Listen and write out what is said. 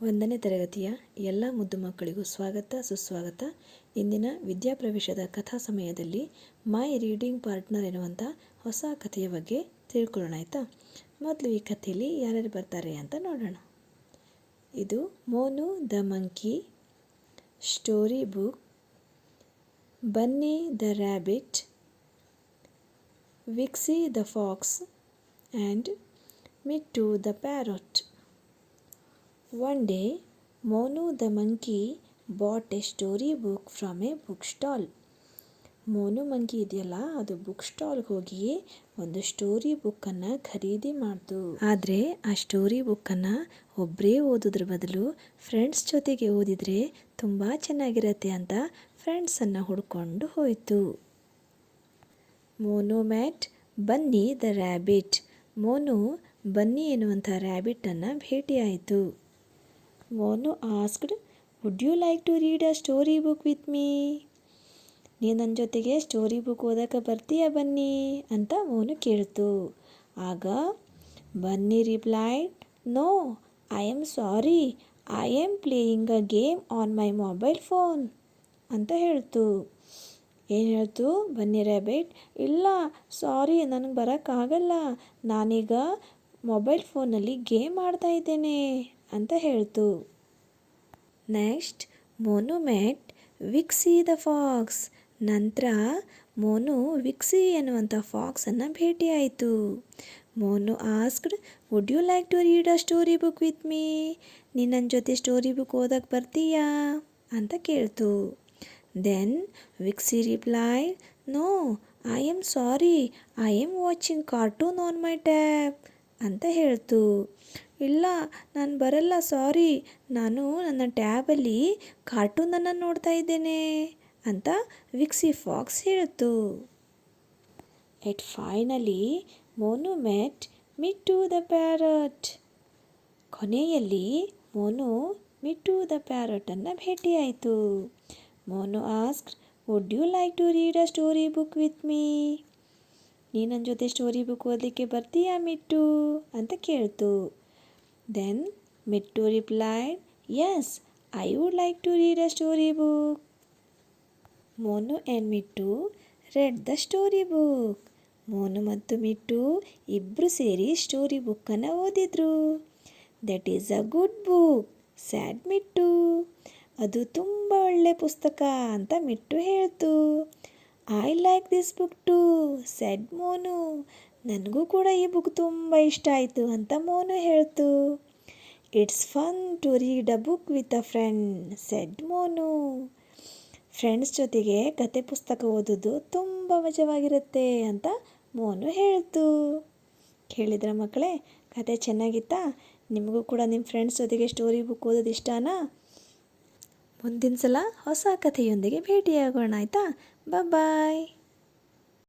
ಒಂದನೇ ತರಗತಿಯ ಎಲ್ಲ ಮುದ್ದು ಮಕ್ಕಳಿಗೂ ಸ್ವಾಗತ, ಸುಸ್ವಾಗತ. ಇಂದಿನ ವಿದ್ಯಾಪ್ರವೇಶದ ಕಥಾ ಸಮಯದಲ್ಲಿ ಮೈ ರೀಡಿಂಗ್ ಪಾರ್ಟ್ನರ್ ಎನ್ನುವಂಥ ಹೊಸ ಕಥೆಯ ಬಗ್ಗೆ ತಿಳ್ಕೊಳ್ಳೋಣ ಆಯಿತಾ? ಮೊದಲು ಈ ಕಥೆಯಲ್ಲಿ ಯಾರ್ಯಾರು ಬರ್ತಾರೆ ಅಂತ ನೋಡೋಣ. ಇದು Monu the monkey, story book, bunny the rabbit, Vixie the fox and Mittu the parrot. One day, Monu the monkey bought a story book from a bookstall. Monu monkey ಇದೆಯಲ್ಲ ಅದು ಬುಕ್ ಸ್ಟಾಲ್ಗೆ ಹೋಗಿ ಒಂದು ಸ್ಟೋರಿ ಬುಕ್ಕನ್ನು ಖರೀದಿ ಮಾಡ್ತು. ಆದರೆ ಆ story ಬುಕ್ಕನ್ನು ಒಬ್ಬರೇ ಓದೋದ್ರ ಬದಲು ಫ್ರೆಂಡ್ಸ್ ಜೊತೆಗೆ ಓದಿದರೆ ತುಂಬ ಚೆನ್ನಾಗಿರತ್ತೆ ಅಂತ ಫ್ರೆಂಡ್ಸನ್ನು ಹುಡ್ಕೊಂಡು ಹೋಯಿತು. Monu met bunny the rabbit Monu bunny ಎನ್ನುವಂಥ ರ್ಯಾಬಿಟನ್ನು ಭೇಟಿಯಾಯಿತು. Monu asked would you like to read a story book with me ನೀನು ನನ್ನ ಜೊತೆಗೆ ಸ್ಟೋರಿ ಬುಕ್ ಓದೋಕೆ ಬರ್ತೀಯಾ ಬನ್ನಿ? ಅಂತ ಮೋನು ಕೇಳ್ತು. ಆಗ, bunny replied no, I am sorry. I am playing a game on my mobile phone. ಅಂತ ಹೇಳ್ತು. ಏನು ಹೇಳ್ತು? ಬನ್ನಿ ರ್ಯಾಬಿಟ್. ಇಲ್ಲ, ಸಾರಿ, ನನಗೆ ಬರೋಕ್ಕಾಗಲ್ಲ. ನಾನೀಗ ಮೊಬೈಲ್ ಫೋನಲ್ಲಿ ಗೇಮ್ ಆಡ್ತಾ ಇದ್ದೇನೆ. ಅಂತ ಹೇಳ್ತು. Next Monu met Vixie the fox ನಂತರ ಮೋನು ವಿಕ್ಸಿ ಎನ್ನುವಂಥ ಫಾಕ್ಸನ್ನು ಭೇಟಿಯಾಯಿತು. Monu asked would you like to read a story book with me ನೀನು ನನ್ನ ಜೊತೆ ಸ್ಟೋರಿ ಬುಕ್ ಓದಕ್ಕೆ ಬರ್ತೀಯಾ? ಅಂತ ಕೇಳ್ತು. Then Vixie reply no I am sorry I am watching cartoon on my tab ಅಂತ ಹೇಳ್ತು. ಇಲ್ಲ, ನಾನು ಬರಲ್ಲ ಸಾರಿ ನಾನು ನನ್ನ ಟ್ಯಾಬಲ್ಲಿ ಕಾರ್ಟೂನನ್ನು ನೋಡ್ತಾ ಇದ್ದೇನೆ ಅಂತ ವಿಕ್ಸಿ ಫಾಕ್ಸ್ ಹೇಳ್ತು. At finally Monu met Mittu the parrot ಕೊನೆಯಲ್ಲಿ ಮೋನು ಮಿಟ್ಟು ದ ಪ್ಯಾರಟನ್ನು ಭೇಟಿಯಾಯಿತು Monu ask would you like to read a story book with me ನೀ ನನ್ನ ಜೊತೆ ಸ್ಟೋರಿ ಬುಕ್ ಓದಲಿಕ್ಕೆ ಬರ್ತೀಯಾ ಮಿಟ್ಟು? ಅಂತ ಕೇಳ್ತು. Then Mittu replied yes I would like to read a story book Monu and Mittu read the story book Monu ಮತ್ತು ಮಿಟ್ಟು ಇಬ್ಬರು ಸೇರಿ story ಬುಕ್ಕನ್ನು ಓದಿದ್ರು. That is a good book sad Mittu. ಅದು ತುಂಬ ಒಳ್ಳೆ ಪುಸ್ತಕ ಅಂತ ಮಿಟ್ಟು ಹೇಳ್ತು. I like this book too said Monu ನನಗೂ ಕೂಡ ಈ ಬುಕ್ ತುಂಬ ಇಷ್ಟ ಆಯಿತು ಅಂತ ಮೋನು ಹೇಳ್ತು. It's fun to read a book with a friend said Monu. Friends ಜೊತೆಗೆ ಕತೆ ಪುಸ್ತಕ ಓದೋದು ತುಂಬ ಮಜವಾಗಿರುತ್ತೆ ಅಂತ ಮೋನು ಹೇಳ್ತು. ಕೇಳಿದ್ರ ಮಕ್ಕಳೇ, ಕತೆ ಚೆನ್ನಾಗಿತ್ತಾ? ನಿಮಗೂ ಕೂಡ ನಿಮ್ಮ ಫ್ರೆಂಡ್ಸ್ ಜೊತೆಗೆ ಸ್ಟೋರಿ ಬುಕ್ ಓದೋದು ಇಷ್ಟನಾ? ಮುಂದಿನ ಸಲ ಹೊಸ ಕಥೆಯೊಂದಿಗೆ ಭೇಟಿಯಾಗೋಣ ಆಯಿತಾ? ಬಾಯ್